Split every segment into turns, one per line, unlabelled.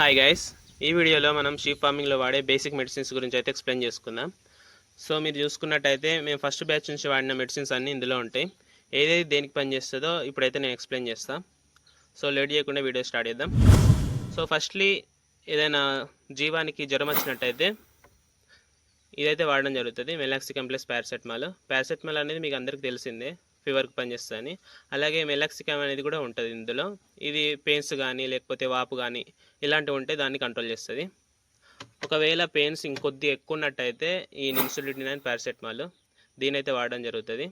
Hi guys ఈ వీడియోలో మనం షీప్ ఫార్మింగ్లో వాడే బేసిక్ మెడిసిన్స్ గురించి అయితే ఎక్స్ప్లెయిన్ చేసుకుందాం. సో మీరు చూసుకున్నట్టయితే మేము ఫస్ట్ బ్యాచ్ నుంచి వాడిన మెడిసిన్స్ అన్నీ ఇందులో ఉంటాయి. ఏదైతే దేనికి పనిచేస్తుందో ఇప్పుడైతే నేను ఎక్స్ప్లెయిన్ చేస్తాను సో లేట్ చేయకుండా వీడియో స్టార్ట్ చేద్దాం. సో ఫస్ట్లీ ఏదైనా జీవానికి జ్వరం వచ్చినట్టయితే ఇదైతే వాడడం జరుగుతుంది. మెలాక్సికమ్ ప్లస్ పారాసెటమాల్ పారాసెటమాల్ అనేది మీకు అందరికీ తెలిసిందే. ఫీవర్కి పనిచేస్తుంది అలాగే మెలాక్సికమ్ అనేది కూడా ఉంటుంది ఇందులో. ఇది పెయిన్స్ కానీ లేకపోతే వాపు కానీ ఇలాంటివి ఉంటే దాన్ని కంట్రోల్ చేస్తుంది. ఒకవేళ పెయిన్స్ ఇంకొద్ది ఎక్కువ ఉన్నట్టయితే ఈ నిమ్సులిటిన్ అండ్ పారాసెటమాల్ దీనైతే వాడడం జరుగుతుంది.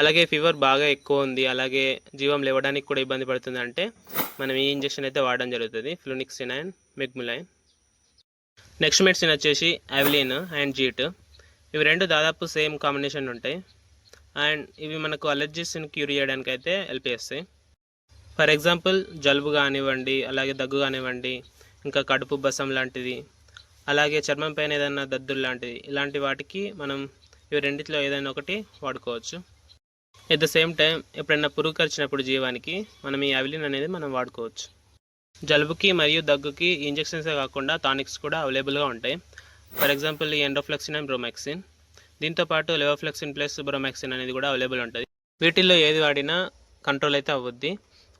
అలాగే ఫీవర్ బాగా ఎక్కువ ఉంది. అలాగే జీవం లేవడానికి కూడా ఇబ్బంది పడుతుంది అంటే మనం ఈ ఇంజెక్షన్ అయితే వాడడం జరుగుతుంది. Flunixin and meglumine next medicine వచ్చేసి అవలిన్ అండ్ జీట్ ఇవి రెండు దాదాపు సేమ్ కాంబినేషన్ ఉంటాయి. అండ్ ఇవి మనకు అలర్జీస్ని క్యూర్ చేయడానికి అయితే హెల్ప్ చేస్తాయి ఫర్ ఎగ్జాంపుల్ జలుబు కానివ్వండి అలాగే దగ్గు కానివ్వండి ఇంకా కడుపు బసం లాంటిది అలాగే చర్మం పైన ఏదైనా దద్దులు లాంటిది ఇలాంటి వాటికి మనం ఇవి రెండిట్లో ఏదైనా ఒకటి వాడుకోవచ్చు. ఎట్ ద సేమ్ టైం ఎప్పుడైనా పురుగు కరిచినప్పుడు జీవానికి మనం ఈ అవలిన్ అనేది మనం వాడుకోవచ్చు. జలుబుకి మరియు దగ్గుకి ఇంజెక్షన్సే కాకుండా టానిక్స్ కూడా అవైలబుల్గా ఉంటాయి. ఫర్ ఎగ్జాంపుల్ ఈ ఎండోఫ్లెక్సిన్ అండ్ బ్రోమాక్సిన్ దీంతో పాటు లెవోఫ్లెక్సిన్ ప్లస్ బ్రోమాక్సిన్ అనేది కూడా అవైలబుల్ ఉంటుంది. వీటిల్లో ఏది వాడినా కంట్రోల్ అయితే అవ్వద్ది.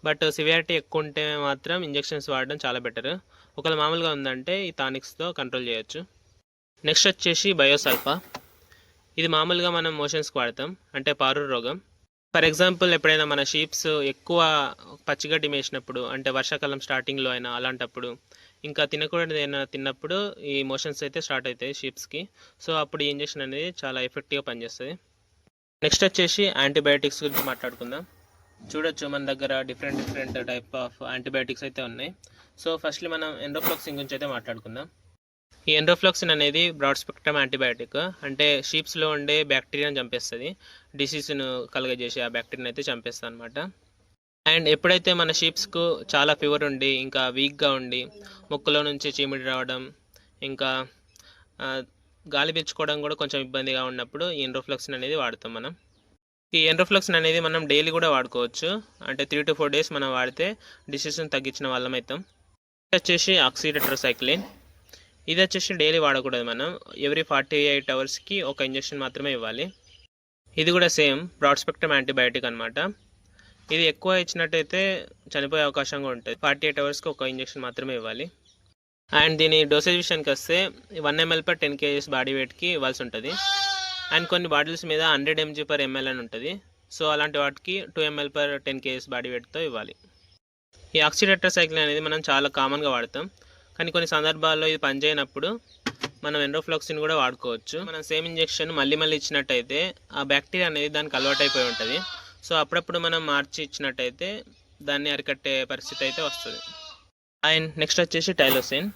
బట్ సివియారిటీ ఎక్కువ ఉంటే మాత్రం ఇంజెక్షన్స్ వాడడం చాలా బెటర్ ఒకవేళ మామూలుగా ఉందంటే ఈ టానిక్స్తో కంట్రోల్ చేయొచ్చు. నెక్స్ట్ వచ్చేసి బయోసల్ఫా ఇది మామూలుగా మనం మోషన్స్కి వాడతాం. అంటే పారు రోగం. ఫర్ ఎగ్జాంపుల్ ఎప్పుడైనా మన షీప్స్ ఎక్కువ పచ్చిగడ్డి మేసినప్పుడు అంటే వర్షాకాలం స్టార్టింగ్లో అయినా అలాంటప్పుడు ఇంకా తినకూడదు ఏమైనా తిన్నప్పుడు ఈ మోషన్స్ అయితే స్టార్ట్ అవుతాయి షీప్స్కి సో అప్పుడు ఈ ఇంజెక్షన్ అనేది చాలా ఎఫెక్టివ్గా పనిచేస్తుంది. నెక్స్ట్ వచ్చేసి యాంటీబయాటిక్స్ గురించి మాట్లాడుకుందాం. చూడొచ్చు మన దగ్గర different different type of antibiotics అయితే ఉన్నాయి. సో ఫస్ట్లీ మనం ఎండోఫ్లాక్సిన్ గురించి అయితే మాట్లాడుకుందాం. ఈ ఎండోఫ్లాక్సిన్ అనేది బ్రాడ్ స్పెక్ట్రమ్ యాంటీబయాటిక్ అంటే షీప్స్లో ఉండే బ్యాక్టీరియాను చంపేస్తుంది. డిసీజ్ను కలగజేసి ఆ బ్యాక్టీరియాని అయితే చంపేస్తుంది అనమాట అండ్ ఎప్పుడైతే మన షీప్స్కు చాలా ఫీవర్ ఉండి ఇంకా వీక్గా ఉండి ముక్కులో నుంచి చీమిడి రావడం ఇంకా గాలి పీల్చుకోవడం కూడా కొంచెం ఇబ్బందిగా ఉన్నప్పుడు ఈ ఎండ్రోఫ్లక్సిన్ అనేది వాడతాం మనం. ఈ ఎండ్రోఫ్లక్సిన్ అనేది మనం డైలీ కూడా వాడుకోవచ్చు. అంటే త్రీ టు ఫోర్ డేస్ మనం వాడితే డిసీజ్ను తగ్గించిన వాళ్ళం అవుతాం వచ్చేసి వచ్చేసి ఆక్సిడెట్రోసైక్లిన్ ఇది వచ్చేసి డైలీ వాడకూడదు మనం. ఎవ్రీ ఫార్టీ ఎయిట్ అవర్స్కి ఒక ఇంజెక్షన్ మాత్రమే ఇవ్వాలి. ఇది కూడా సేమ్ బ్రాడ్ స్పెక్ట్రమ్ యాంటీబయాటిక్ అనమాట ఇది ఎక్కువ ఇచ్చినట్టయితే చనిపోయే అవకాశం కూడా ఉంటుంది. ఫార్టీ ఎయిట్ అవర్స్కి ఒక ఇంజెక్షన్ మాత్రమే ఇవ్వాలి. అండ్ దీని డోసేజ్ విషయానికి వస్తే one ML per ten KGs body వెయిట్కి ఇవ్వాల్సి ఉంటుంది. అండ్ కొన్ని బాటిల్స్ మీద హండ్రెడ్ ఎంజీ పర్ ఎంఎల్ అని ఉంటుంది. సో అలాంటి వాటికి two ML per ten KGs body వెయిట్తో ఇవ్వాలి. ఈ ఆక్సిడెట్రోసైక్లిన్ అనేది మనం చాలా కామన్గా వాడతాం. కానీ కొన్ని సందర్భాల్లో ఇది పనిచేయనప్పుడు మనం ఎండ్రోఫ్లాక్సిన్ కూడా వాడుకోవచ్చు. మనం సేమ్ ఇంజెక్షన్ మళ్ళీ మళ్ళీ ఇచ్చినట్టయితే ఆ బ్యాక్టీరియా అనేది దానికి అలవాటైపోయి ఉంటుంది. సో అప్పుడప్పుడు మనం మార్చి ఇచ్చినట్టయితే దాన్ని అరికట్టే పరిస్థితి అయితే వస్తుంది. అండ్ నెక్స్ట్ వచ్చేసి టైలోసిన్.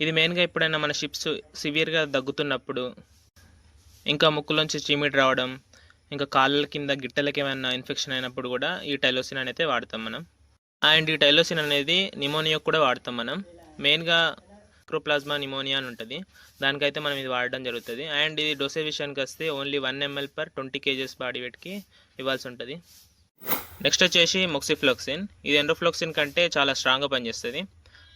ఇది మెయిన్గా ఎప్పుడైనా మన షిప్స్ సివియర్గా దగ్గుతున్నప్పుడు ఇంకా ముక్కులోంచి చీమిడి రావడం ఇంకా కాళ్ళ కింద గిట్టలకి ఏమైనా ఇన్ఫెక్షన్ అయినప్పుడు కూడా ఈ టైలోసిన్ అనేది వాడతాం మనం. అండ్ ఈ టైలోసిన్ అనేది నిమోనియా కూడా వాడతాం మనం. మెయిన్గా క్రోప్లాజ్మా నిమోనియా అని ఉంటుంది. దానికైతే మనం ఇది వాడడం జరుగుతుంది. అండ్ ఇది డోసేజ్ విషయానికి వస్తే only one ML per twenty KGs body వెయిట్కి ఇవ్వాల్సి ఉంటుంది. నెక్స్ట్ వచ్చేసి మొక్సిఫ్లోక్సిన్. ఇది ఎండోఫ్లోక్సిన్ కంటే చాలా స్ట్రాంగ్గా పనిచేస్తుంది.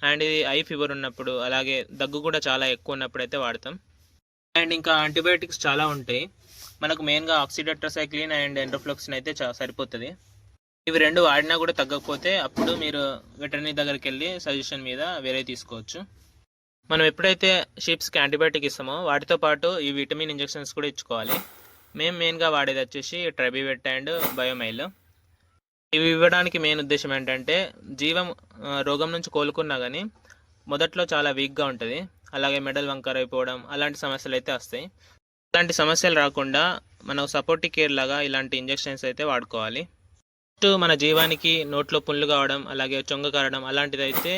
అండ్ ఇది ఐ ఫీవర్ ఉన్నప్పుడు అలాగే దగ్గు కూడా చాలా ఎక్కువ ఉన్నప్పుడు అయితే వాడతాం. అండ్ ఇంకా యాంటీబయాటిక్స్ చాలా ఉంటాయి. మనకు మెయిన్గా ఆక్సిడెట్రోసైక్లిన్ అండ్ ఎండ్రోఫ్లోక్సిన్ అయితే సరిపోతుంది. ఇవి రెండు వాడినా కూడా తగ్గకపోతే అప్పుడు మీరు వెటర్నరీ దగ్గరికి వెళ్ళి సజెషన్ మీద వేరే తీసుకోవచ్చు. మనం ఎప్పుడైతే షీప్స్కి యాంటీబయాటిక్ ఇస్తామో వాటితో పాటు ఈ విటమిన్ ఇంజెక్షన్స్ కూడా ఇచ్చుకోవాలి. మేము మెయిన్గా వాడేది వచ్చేసి ట్రైబివెట్ అండ్ బయోమైల్. ఇవి ఇవ్వడానికి మెయిన్ ఉద్దేశం ఏంటంటే జీవం రోగం నుంచి కోలుకున్నా కానీ మొదట్లో చాలా వీక్గా ఉంటుంది. అలాగే మెడల్ వంకర్ అయిపోవడం అలాంటి సమస్యలు అయితే వస్తాయి. అలాంటి సమస్యలు రాకుండా మనం సపోర్టివ్ కేర్ లాగా ఇలాంటి ఇంజెక్షన్స్ అయితే వాడుకోవాలి. జస్ట్ మన జీవానికి నోట్లో పుండ్లు కావడం అలాగే చొంగ కారడం అలాంటిది అయితే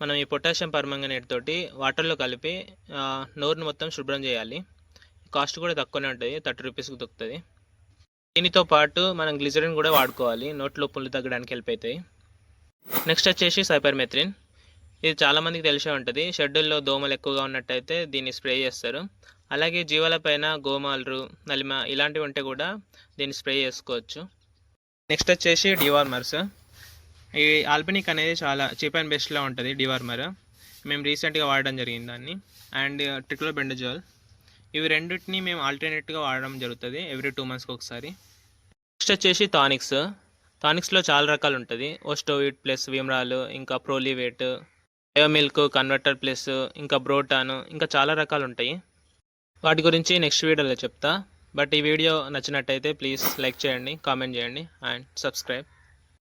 మనం ఈ పొటాషియం పర్మంగనేట్ తోటి వాటర్లో కలిపి నోరుని మొత్తం శుభ్రం చేయాలి. కాస్ట్ కూడా తక్కువనే ఉంటుంది థర్టీ రూపీస్కి దొరుకుతుంది. దీనితో పాటు మనం గ్లిజరిన్ కూడా వాడుకోవాలి నోట్లో పుండ్లు తగ్గడానికి హెల్ప్ అవుతాయి నెక్స్ట్ వచ్చేసి సైపర్మెథ్రిన్. ఇది చాలామందికి తెలిసే ఉంటుంది షెడ్యూల్లో దోమలు ఎక్కువగా ఉన్నట్టయితే దీన్ని స్ప్రే చేస్తారు. అలాగే జీవాలపైన గోమాలు నలిమ ఇలాంటివి ఉంటే కూడా దీన్ని స్ప్రే చేసుకోవచ్చు. నెక్స్ట్ వచ్చేసి డివార్మర్స్. ఈ ఆల్బనిక్ అనేది చాలా చీప్ అండ్ బెస్ట్లో ఉంటుంది డివార్మర్. మేము రీసెంట్గా వాడడం జరిగింది దాన్ని. And triclabendazole. ఇవి రెండింటిని మేము ఆల్టర్నేట్గా వాడడం జరుగుతుంది ఎవ్రీ టూ మంత్స్కి ఒకసారి. నెక్స్ట్ వచ్చేసి టానిక్స్. టానిక్స్లో చాలా రకాలు ఉంటుంది. ఓస్టోవిట్ ప్లస్ విమ్రాలు ఇంకా ప్రోలివేట్ మిల్క్ కన్వర్టర్ ప్లస్ ఇంకా బ్రోటాన్ ఇంకా చాలా రకాలు ఉంటాయి. వాటి గురించి నెక్స్ట్ వీడియోలో చెప్తా. బట్ ఈ వీడియో నచ్చినట్టయితే ప్లీజ్ లైక్ చేయండి కామెంట్ చేయండి అండ్ సబ్స్క్రైబ్.